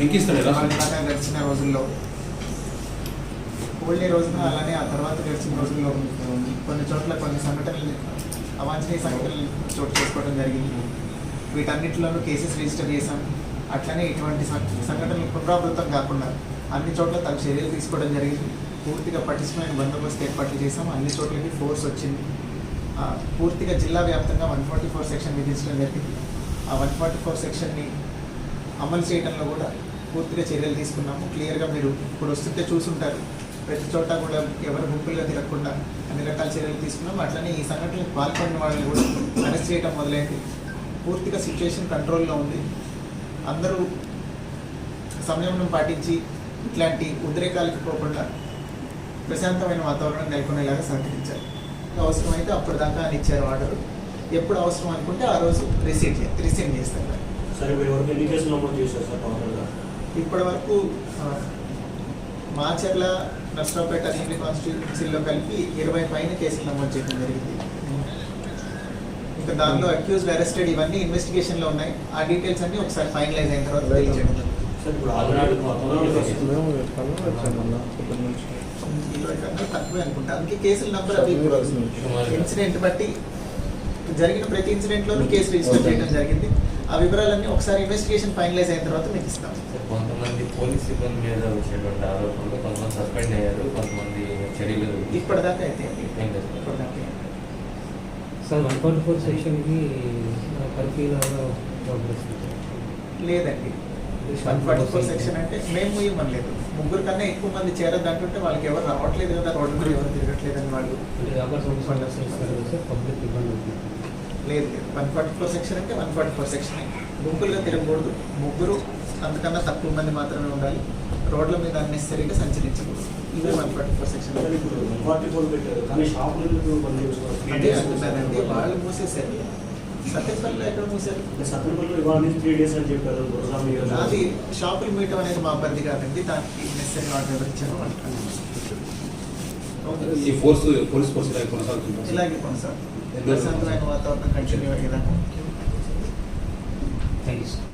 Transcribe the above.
గడిచిన రోజుల్లో హోలీ రోజున అలానే ఆ తర్వాత గడిచిన రోజుల్లో కొన్ని చోట్ల కొన్ని సంఘటనలు అవాంఛనీయ సంఘటనలు చోటు చేసుకోవడం జరిగింది. వీటన్నిటిలోనూ కేసెస్ రిజిస్టర్ చేశాం. అట్లనే ఇటువంటి సంఘటనలు పునరావృతం కాకుండా అన్ని చోట్ల తగు చర్యలు తీసుకోవడం జరిగింది. పూర్తిగా పటిష్టమైన బందోబస్తు ఏర్పాట్లు చేసాం అన్ని చోట్లకి ఫోర్స్ వచ్చింది. పూర్తిగా జిల్లా వ్యాప్తంగా వన్ ఫార్టీ ఫోర్ సెక్షన్ విధించడం జరిగింది. ఆ వన్ ఫార్టీ ఫోర్ సెక్షన్ని అమలు చేయడంలో కూడా పూర్తిగా చర్యలు తీసుకున్నాము. క్లియర్గా మీరు ఇప్పుడు వస్తుంటే చూసుంటారు. ప్రతి చోట కూడా ఎవరు గుంపులుగా తిరగకుండా అన్ని రకాల చర్యలు తీసుకున్నాం అట్లనే ఈ సంఘటనలు పాల్పడిన వాళ్ళని కూడా అరెస్ట్ చేయడం మొదలైంది. పూర్తిగా సిచ్యువేషన్ కంట్రోల్లో ఉంది. అందరూ సంయమనం పాటించి ఇట్లాంటి ఉద్రేకాలకు పోకుండా ప్రశాంతమైన వాతావరణం నెలకొనేలాగా సహకరించారు అవసరమైతే అప్పుడు దాకా అని ఇచ్చారు ఆర్డర్. ఎప్పుడు అవసరం అనుకుంటే ఆ రోజు రిసీవ్ రిసీవ్ చేస్తారు. సరే మీరు ఎన్ని కేసులు నమోదు చేశారు సార్ ఇప్పటి వరకు మాచర్ల నర్సరావుపేట అసెంబ్లీ కాన్స్టిట్యూన్సీలో కలిపి ఇరవై పైన కేసులు నమోదు చేయడం జరిగింది. ఇంకా దానిలో అక్యూజ్డ్ అరెస్టెడ్ ఇవన్నీ ఇన్వెస్టిగేషన్లో ఉన్నాయి. ఆ డీటెయిల్స్ అన్ని ఒకసారి ఫైనలైజ్ అయిన తర్వాత తెలియజేయడం. తక్కువే అనుకుంటా. అందుకే కేసుల నంబర్ అవి ఇన్సిడెంట్ బట్టి జరిగిన ప్రతి ఇన్సిడెంట్లోనూ కేసు రిజిస్టర్ చేయడం జరిగింది. ఆ వివరాలన్నీ ఒకసారి ఇన్వెస్టిగేషన్ ఫైనలైజ్ అయిన తర్వాత మీకు ఇస్తాం. కొంతమంది పోలీస్ సిబ్బంది మీద వచ్చేటువంటి ఆరోపణలు కొంతమంది సస్పెండ్ అయ్యారు కొంతమంది చర్యలు ఇప్పటిదాకా అయితే. ఇప్పటిదాకా. సార్ వన్ ఫార్టీ ఫోర్ సెక్షన్కి ప్రోగ్రెస్ లేదండి. వన్ ఫార్టీ ఫోర్ సెక్షన్ అంటే మేము ఇవ్వలేదు ముగ్గురు కన్నా ఎక్కువ మంది చేరద్దు అంటుంటే వాళ్ళకి ఎవరు రావట్లేదు కదా రోడ్డు మీద ఎవరు తిరగట్లేదని వాళ్ళు పబ్లిక్ ఇబ్బంది అవుతుంది. లేదు లేదు. వన్ ఫార్టీ ఫోర్ సెక్షన్ అంటే వన్ ఫార్టీ ఫోర్ సెక్షన్ గుంపులుగా తిరగకూడదు. ముగ్గురు అంతకన్నా తక్కువ మంది మాత్రమే ఉండాలి. రోడ్ల మీద అన్నెసరీగా సంచరించకూడదు. ఇవే వన్ ఫార్టీ ఫోర్ సెక్షన్ అదే అంటున్నానండి వాళ్ళు మూసేశారు. సత్యపల్లిలో ఎక్కడ మూసారు సత్యపల్లి ఇవాళ నుంచి త్రీ డేస్ అని చెప్పారు. గురజామి అది షాపులు మీయటం అనేది మా పరిధి కాదండి. దానికి నెసరీ ఆర్డర్ ఇచ్చారో వాళ్ళకి ఈ ఫోర్స్ పోలీస్ ఫోర్స్ ఇలా కొనసాగుతుంటారు ఇలాగే కొనసాగుతుంది. వాతావరణం కంటిన్యూ అయ్యేదాకా థ్యాంక్ యూ సార్